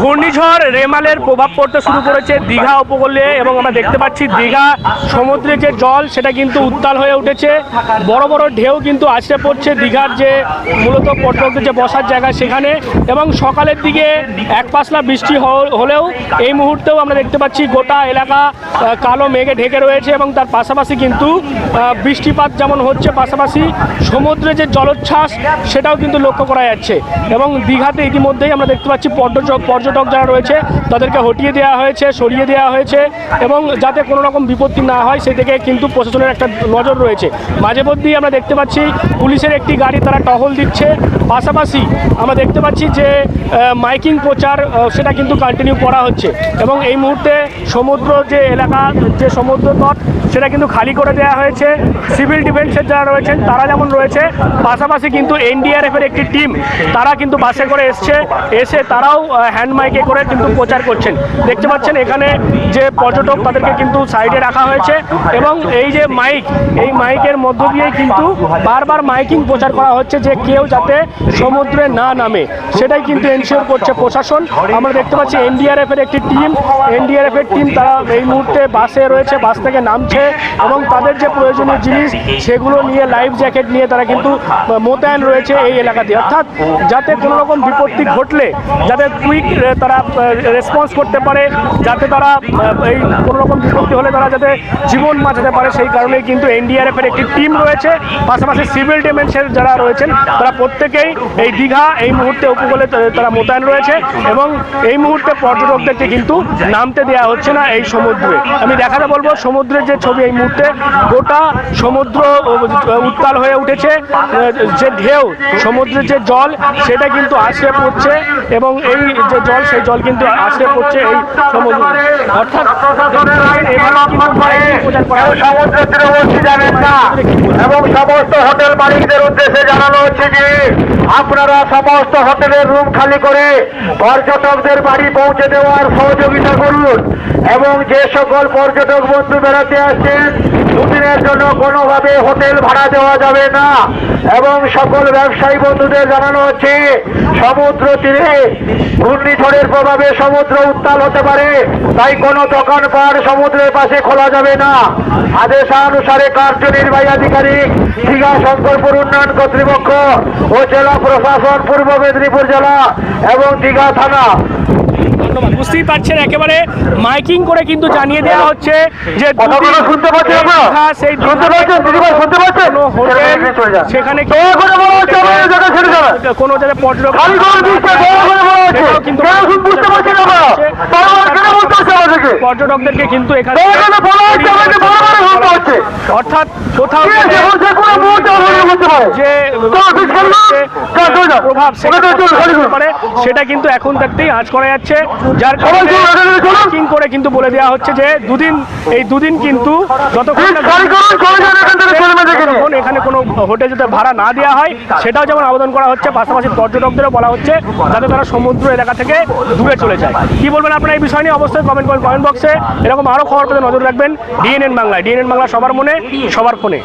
ঘূর্ণিঝড় রেমালের প্রভাব পড়তে শুরু করেছে দীঘা উপকূলে এবং আমরা দেখতে পাচ্ছি দীঘা সমুদ্রে যে জল, সেটা কিন্তু উত্তাল হয়ে উঠেছে। বড় বড় ঢেউ কিন্তু আছড়ে পড়ছে দীঘার যে মূলত পর্যটকদের যে বসার জায়গা সেখানে এবং সকালের দিকে এক পাশলা বৃষ্টি হলেও এই মুহূর্তেও আমরা দেখতে পাচ্ছি গোটা এলাকা কালো মেঘে ঢেকে রয়েছে এবং তার পাশাপাশি কিন্তু বৃষ্টিপাত যেমন হচ্ছে, পাশাপাশি সমুদ্রে যে জলোচ্ছ্বাস, সেটাও কিন্তু লক্ষ্য করা যাচ্ছে। এবং দীঘাতে ইতিমধ্যেই আমরা দেখতে পাচ্ছি পর্যটক পর্যটক যারা রয়েছে, তাদেরকে হটিয়ে দেওয়া হয়েছে, সরিয়ে দেওয়া হয়েছে এবং যাতে কোনো রকম বিপত্তি না হয় সেদিকে কিন্তু প্রশাসনের একটা নজর রয়েছে। মাঝে মধ্যেই আমরা দেখতে পাচ্ছি পুলিশের একটি গাড়ি তারা টহল দিচ্ছে। পাশাপাশি আমরা দেখতে পাচ্ছি যে মাইকিং প্রচার সেটা কিন্তু কন্টিনিউ করা হচ্ছে এবং এই মুহূর্তে সমুদ্র যে এলাকা, যে সমুদ্র তট, সেটা কিন্তু খালি করে দেওয়া হয়েছে। সিভিল ডিফেন্সের যারা রয়েছেন, তারা যেমন রয়েছে, পাশাপাশি কিন্তু এনডিআরএফের একটি টিম, তারা কিন্তু বাসে করে এসছে। এসে তারাও হ্যান্ড মাইকে করে কিন্তু প্রচার করছেন। দেখতে পাচ্ছেন, এখানে যে পর্যটক তাদেরকে কিন্তু সাইডে রাখা হয়েছে এবং এই যে মাইক এই মাইকের মধ্য দিয়ে কিন্তু বারবার মাইকিং প্রচার করা হচ্ছে যে কেউ যাতে সমুদ্রে না নামে। সেটাই কিন্তু এনশিওর করছে প্রশাসন। আমরা দেখতে পাচ্ছি এনডিআরএফ এর একটি টিম এনডিআরএফ এর টিম তারা এই মুহূর্তে বাসে রয়েছে, বাস থেকে নামছে এবং তাদের যে প্রয়োজনীয় জিনিস, সেগুলো নিয়ে লাইফ জ্যাকেট নিয়ে তারা কিন্তু মোতায়েন রয়েছে এই এলাকাতে অর্থাৎ যাতে কোনো রকম বিপত্তি ঘটলে যাতে কুইক তারা রেসপন্স করতে পারে, যাতে তারা এই কোনো রকম বিপত্তি হলে তারা যাতে জীবন বাঁচাতে পারে, সেই কারণেই কিন্তু এনডিআরএফ এর একটি টিম রয়েছে। পাশাপাশি সিভিল ডিফেন্সের যারা রয়েছেন, তারা প্রত্যেকেই এই দীঘা এই মুহূর্তে উপকূলে তারা মোতায়েন রয়েছে এবং এই মুহূর্তে পর্যটকদেরকে কিন্তু নামতে দেওয়া হচ্ছে না এই সমুদ্রে। আমি দেখাতে বলব, সমুদ্রের যে ছবি এই মুহূর্তে, গোটা সমুদ্র উত্তাল হয়ে উঠেছে যে ঢেউ, সমুদ্রের যে জল, সেটা কিন্তু আছড়ে পড়ছে। এবং এই যে জল, সেই জল কিন্তু আছড়ে পড়ছে এই সমুদ্র অর্থাৎ এভাবে কিন্তু মাইকিং প্রচার করা হচ্ছে। সমুদ্র তীরবর্তী যাবেন না এবং সমস্ত হোটেল মালিকদের উদ্দেশ্যে জানানো হচ্ছে যে আপনারা সমস্ত হোটেলের রুম খালি করে পর্যটকদের বাড়ি পৌঁছে দেওয়ার সহযোগিতা করুন এবং যে সকল পর্যটক বন্ধু বেড়াতে আসছেন, দুদিনের জন্য কোনোভাবে হোটেল ভাড়া দেওয়া যাবে না। এবং সকল ব্যবসায়ী বন্ধুদের জানানো হচ্ছে, সমুদ্র তীরে ঘূর্ণিঝড়ের প্রভাবে সমুদ্র উত্তাল হতে পারে, তাই কোনো দোকানপাট সমুদ্রের পাশে খোলা যাবে না। আদেশানুসারে কার্যনির্বাহী আধিকারিক দীঘা শঙ্করপুর উন্নয়ন কর্তৃপক্ষ ও জেলা প্রশাসন পূর্ব মেদিনীপুর জেলা এবং দীঘা থানা ধন্যবাদ বুঝতেই পারছেন একেবারে মাইকিং করে কিন্তু জানিয়ে দেওয়া হচ্ছে যে সেখানে কোনো শুনতে পাচ্ছেন? পিছ কিন্তু। প্রভাব সেটা কিন্তু এখন থাকতেই আজ করা যাচ্ছে। যার। মাইকিং করে কিন্তু বলে দেওয়া হচ্ছে যে দুদিন এই দুদিন কিন্তু যতক্ষণ না পিছ খালি করুন, চলে যান এখান কোনো হোটেল যাতে ভাড়া না দেওয়া হয় সেটাও যেমন আবেদন করা হচ্ছে পাশাপাশি পর্যটকদেরও বলা হচ্ছে যাতে তারা সমুদ্র এলাকা থেকে দূরে চলে যায়। কি বলবেন আপনারা এই বিষয় নিয়ে? অবশ্যই কমেন্ট করেন কমেন্ট বক্সে এরকম আরও খবর পেতে নজর রাখবেন ডিএনএন বাংলায়। ডিএনএন বাংলা সবার মনে সবার ফোনে।